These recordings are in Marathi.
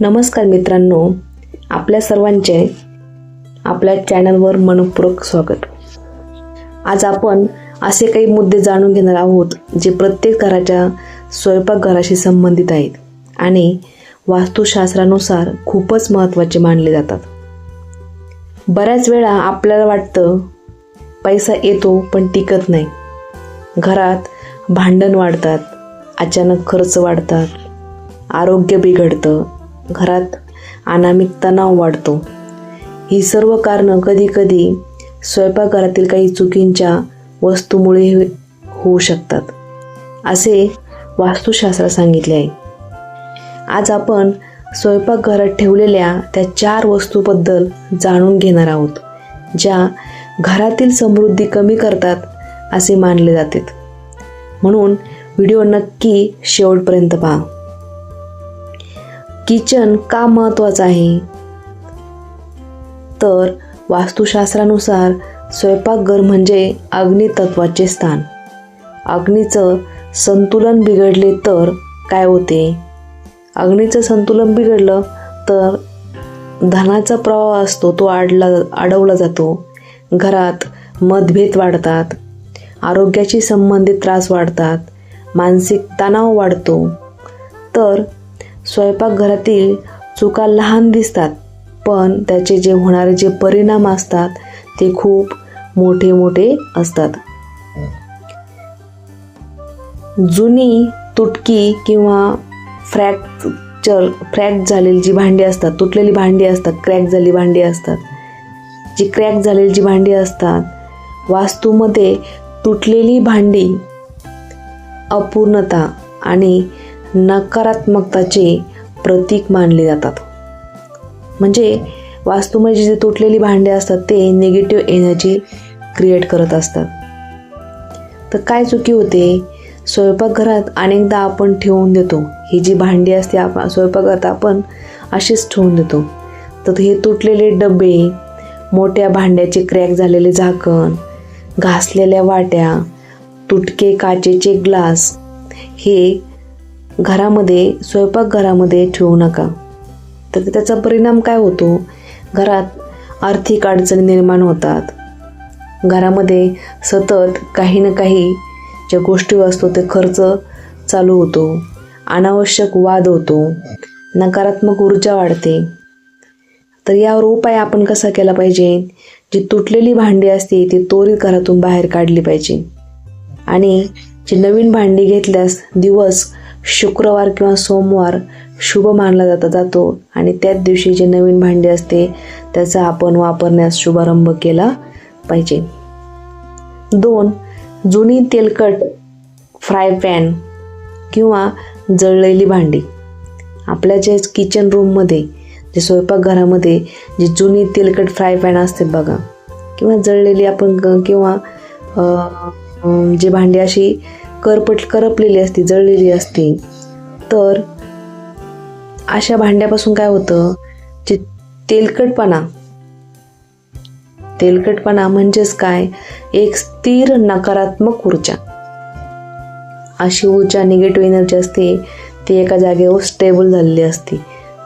नमस्कार मित्रांनो आपल्या सर्वांचे आपल्या चॅनलवर मनपूर्वक स्वागत. आज आपण असे काही मुद्दे जाणून घेणार आहोत जे प्रत्येक घराच्या स्वयंपाकघराशी संबंधित आहेत आणि वास्तुशास्त्रानुसार खूपच महत्त्वाचे मानले जातात. बऱ्याच वेळा आपल्याला वाटतं पैसा येतो पण टिकत नाही. घरात भांडण वाढतात अचानक खर्च वाढतात आरोग्य बिघडतं घरात अनामिक तणाव वाढतो. ही सर्व कारणं कधीकधी स्वयंपाकघरातील काही चुकींच्या वस्तूमुळे हो-, होऊ शकतात असे वास्तुशास्त्र सांगितले आहे. आज आपण स्वयंपाकघरात ठेवलेल्या त्या चार वस्तूबद्दल जाणून घेणार आहोत ज्या घरातील समृद्धी कमी करतात असे मानले जाते म्हणून व्हिडिओ नक्की शेवटपर्यंत पहा. किचन का महत्त्वाचं आहे? तर वास्तुशास्त्रानुसार स्वयंपाकघर म्हणजे अग्नितत्वाचे स्थान. अग्नीचं संतुलन बिघडले तर काय होते? अग्नीचं संतुलन बिघडलं तर धनाचा प्रवाह असतो तो आडला अडवला जातो. घरात मतभेद वाढतात. आरोग्याशी संबंधित त्रास वाढतात. मानसिक तणाव वाढतो. तर स्वयंपाकघरातील चुका लहान दिसतात पण त्याचे जे होणारे जे परिणाम असतात ते खूप मोठे मोठे असतात. जुनी तुटकी किंवा फ्रॅक्चर फ्रॅक झालेली जी भांडी असतात तुटलेली भांडी असतात क्रॅक झालेली भांडी असतात. जी क्रॅक झालेली जी भांडी असतात वास्तूमध्ये तुटलेली भांडी अपूर्णता आणि नकारात्मकताचे प्रतीक मानले जातात. म्हणजे वास्तूमध्ये जे तुटलेली भांडी असतात ते निगेटिव्ह एनर्जी क्रिएट करत असतात. तर काय चुकी होते? स्वयंपाकघरात अनेकदा आपण ठेवून देतो. ही जी भांडी असते आपण स्वयंपाकघरात आपण अशीच ठेवून देतो. तर हे तुटलेले डबे मोठ्या भांड्याचे क्रॅक झालेले झाकण घासलेल्या वाट्या तुटके काचेचे ग्लास हे घरामध्ये स्वयंपाकघरामध्ये ठेवू नका. तर त्याचा परिणाम काय होतो? घरात आर्थिक अडचणी निर्माण होतात. घरामध्ये सतत काही ना काही ज्या गोष्टी असतो ते खर्च चालू होतो. अनावश्यक वाद होतो. नकारात्मक ऊर्जा वाढते. तर यावर उपाय आपण कसा केला पाहिजे? जी तुटलेली भांडी असते ती त्वरित घरातून बाहेर काढली पाहिजे. आणि जी नवीन भांडी घेतल्यास दिवस शुक्रवार किंवा सोमवार शुभ मानला जाता जातो. आणि त्याच दिवशी जे नवीन भांडी असते त्याचा आपण वापरण्यास शुभारंभ केला पाहिजे. दोन जुनी तेलकट फ्राय पॅन किंवा जळलेली भांडी. आपल्या जे किचन रूममध्ये जे स्वयंपाकघरामध्ये जी जुनी तेलकट फ्राय पॅन असते बघा किंवा जळलेली आपण ग- किंवा जे भांडी अशी करपट करपलेली असते जळलेली असते. तर अशा भांड्यापासून काय होतं? जे तेलकटपणा. तेलकटपणा म्हणजेच काय? एक स्थिर नकारात्मक ऊर्जा. अशी ऊर्जा निगेटिव्ह एनर्जी असते ती एका जागेवर स्टेबल झालेली असते.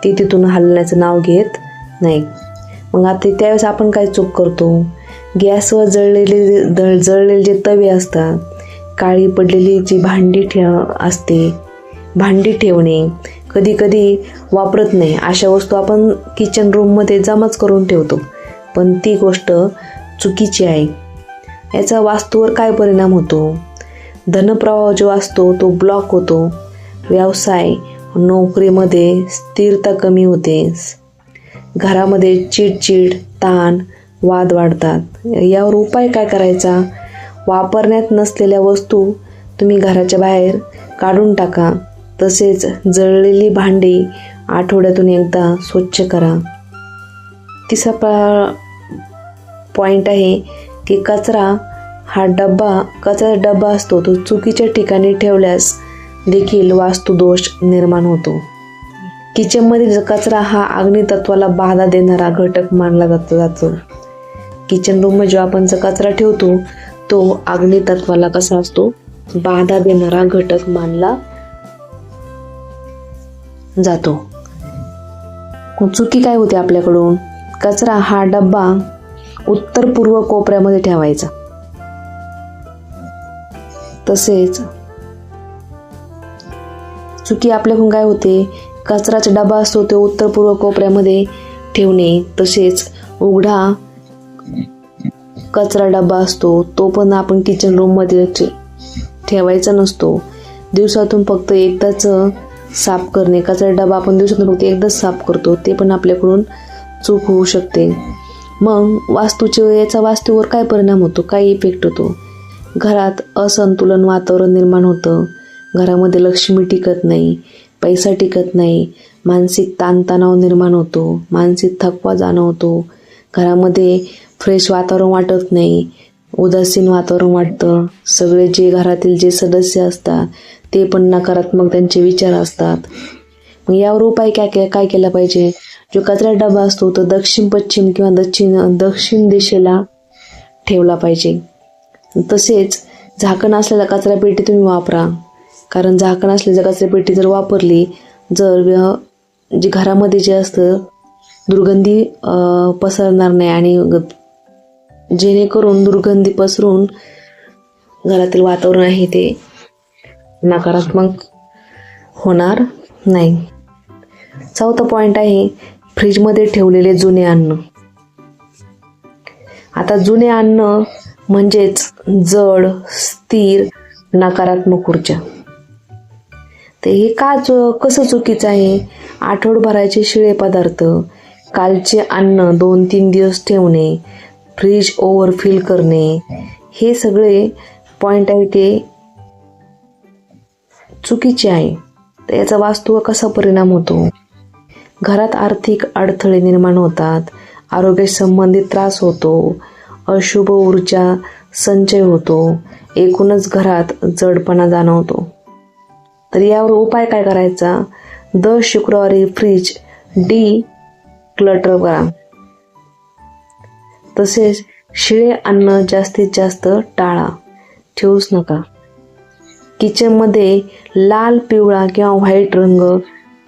ती तिथून हलण्याचं नाव घेत नाही. मग आता त्यावेळेस आपण काय चूक करतो? गॅसवर जळलेले दळ जळलेले जे तवे असतात काळी पडलेली जी भांडी ठेव असते भांडी ठेवणे कधी कधी वापरत नाही अशा वस्तू आपण किचन रूममध्ये जमाच करून ठेवतो. पण ती गोष्ट चुकीची आहे. याचा वास्तूवर काय परिणाम होतो? धनप्रवाह जो असतो तो ब्लॉक होतो. व्यवसाय नोकरीमध्ये स्थिरता कमी होते. घरामध्ये चिडचिड ताण वाद वाढतात. यावर उपाय काय करायचा? वापरण्यात नसलेल्या वस्तू तुम्ही घराच्या बाहेर काढून टाका. तसेच जळलेली भांडी आठवड्यातून एकदा स्वच्छ करा. तिसरा पॉईंट आहे की कचरा हा डब्बा कचरा डब्बा असतो तो चुकीच्या ठिकाणी ठेवल्यास देखील वास्तुदोष निर्माण होतो. किचनमधील जो कचरा हा अग्नितत्वाला बाधा देणारा घटक मानला जातो. जातो किचन रूममध्ये जो आपण जो कचरा ठेवतो तो अग्नितत्वाला कसा असतो? बाधा देणारा घटक मानला जातो. चुकी काय होते आपल्याकडून? कचरा हा डब्बा उत्तर पूर्व कोपऱ्यामध्ये ठेवायचा. तसेच चुकी आपल्याकडून काय होते? कचराचा डबा असतो तो उत्तर पूर्व कोपऱ्यामध्ये ठेवणे. तसेच उघडा कचरा डबा असतो तो पण आपण किचन रूममध्ये ठेवायचा नसतो. दिवसातून फक्त एकदाच साफ करणे कचरा डबा आपण दिवसातून फक्त एकदाच साफ करतो ते पण आपल्याकडून चूक होऊ शकते. मग वास्तूचे याचा वास्तूवर काय परिणाम होतो काय इफेक्ट होतो? घरात असंतुलन वातावरण निर्माण होतं. घरामध्ये लक्ष्मी टिकत नाही पैसा टिकत नाही. मानसिक ताणतणाव निर्माण होतो मानसिक थकवा जाणवतो. घरामध्ये फ्रेश वातावरण वाटत नाही. उदासीन वातावरण वाटतं. सगळे जे घरातील जे सदस्य असतात ते पण नकारात्मक त्यांचे विचार असतात. मग यावर उपाय काय काय काय केला पाहिजे? जो कचरा डबा असतो तो दक्षिण पश्चिम किंवा दक्षिण दक्षिण दिशेला ठेवला पाहिजे. तसेच झाकण असलेला कचरा पेटी तुम्ही वापरा. कारण झाकण असलेली कचरा पेटी जर वापरली जर जे घरामध्ये जे असतं दुर्गंधी पसरणार नाही आणि जेणेकरून दुर्गंधी पसरून घरातील वातावरण आहे ते नकारात्मक होणार नाही. चौथा पॉईंट आहे फ्रीजमध्ये ठेवलेले जुने अन्न. आता जुने अन्न म्हणजेच जड स्थिर नकारात्मक ऊर्जा. ते हे का च कसं चुकीचं आहे? आठवडभराचे शिळे पदार्थ कालचे अन्न दोन तीन दिवस ठेवणे फ्रीज ओव्हरफिल करणे हे सगळे पॉईंट आहे ते चुकीचे आहे. तर याचा वास्तूवर कसा परिणाम होतो? घरात आर्थिक अडथळे निर्माण होतात आरोग्यासंबंधित त्रास होतो अशुभ ऊर्जा संचय होतो एकूणच घरात जडपणा जाणवतो. तर यावर उपाय काय करायचा? दर शुक्रवारी फ्रीज डी क्लटर करा तसेच शिळे अन्न जास्तीत जास्त टाळा. ठेवूच नका. किचनमध्ये लाल पिवळा किंवा व्हाईट रंग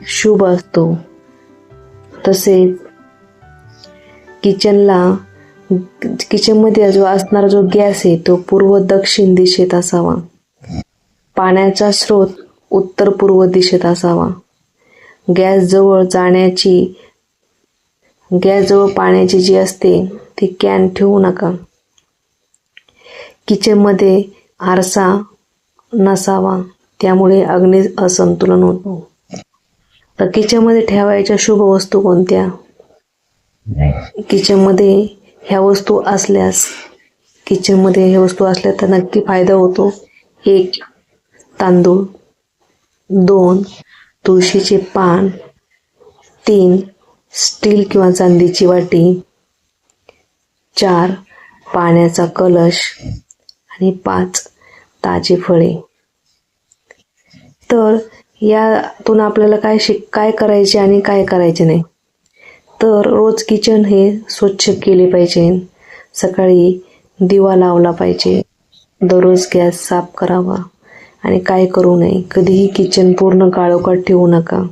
शुभ असतो. तसेच किचनला किचनमध्ये जो असणारा जो गॅस आहे तो पूर्व दक्षिण दिशेत असावा. पाण्याचा स्रोत उत्तर पूर्व दिशेत असावा. गॅस जवळ जाण्याची गॅस जवळ पाण्याची जी असते ती कॅन ठेवू नका. किचनमध्ये आरसा नसावा त्यामुळे अग्नी असंतुलन होतो. तर किचनमध्ये ठेवायच्या शुभ वस्तू कोणत्या? किचनमध्ये ह्या वस्तू असल्यास किचनमध्ये ह्या वस्तू असल्या तर नक्की फायदा होतो. एक तांदूळ. दोन तुळशीचे पान. तीन स्टील किंवा चांदीची वाटी चार पाण्याचा कलश आणि पाच ताजी फळे. तर यातून आपल्याला काय शिक काय करायचे आणि काय करायचे नाही. तर रोज किचन हे स्वच्छ केले पाहिजे. सकाळी दिवा लावला पाहिजे. दररोज गॅस साफ करावा. आणि काय करू नये. कधीही किचन पूर्ण काळोखात ठेवू नका.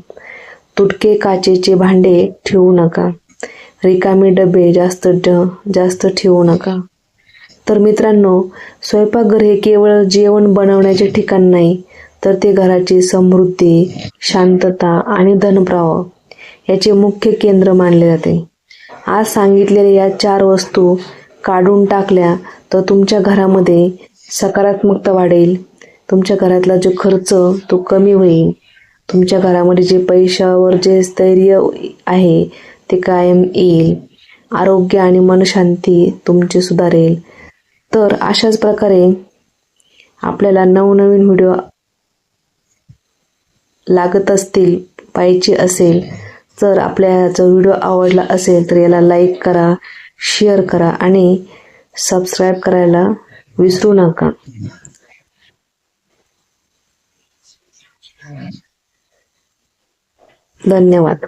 तुटके काचेचे भांडे ठेवू नका. रिकामे डबे जास्त ड जास्त ठेवू नका. तर मित्रांनो स्वयंपाकघर हे केवळ जेवण बनवण्याचे ठिकाण नाही तर ते घराची समृद्धी शांतता आणि धनप्रवाह याचे मुख्य केंद्र मानले जाते. आज सांगितलेल्या या चार वस्तू काढून टाकल्या तर तुमच्या घरामध्ये सकारात्मकता वाढेल. तुमच्या घरातला जो खर्च तो कमी होईल. तुमच्या घरामध्ये जे पैशावर जे स्थैर्य आहे ते कायम येईल. आरोग्य आणि मनशांती तुमची सुधारेल. तर अशाच प्रकारे आपल्याला नवनवीन व्हिडिओ लागत असतील पाहिजे असेल तर आपल्या व्हिडिओ आवडला असेल तर याला लाईक करा शेअर करा आणि सबस्क्राईब करायला विसरू नका. धन्यवाद.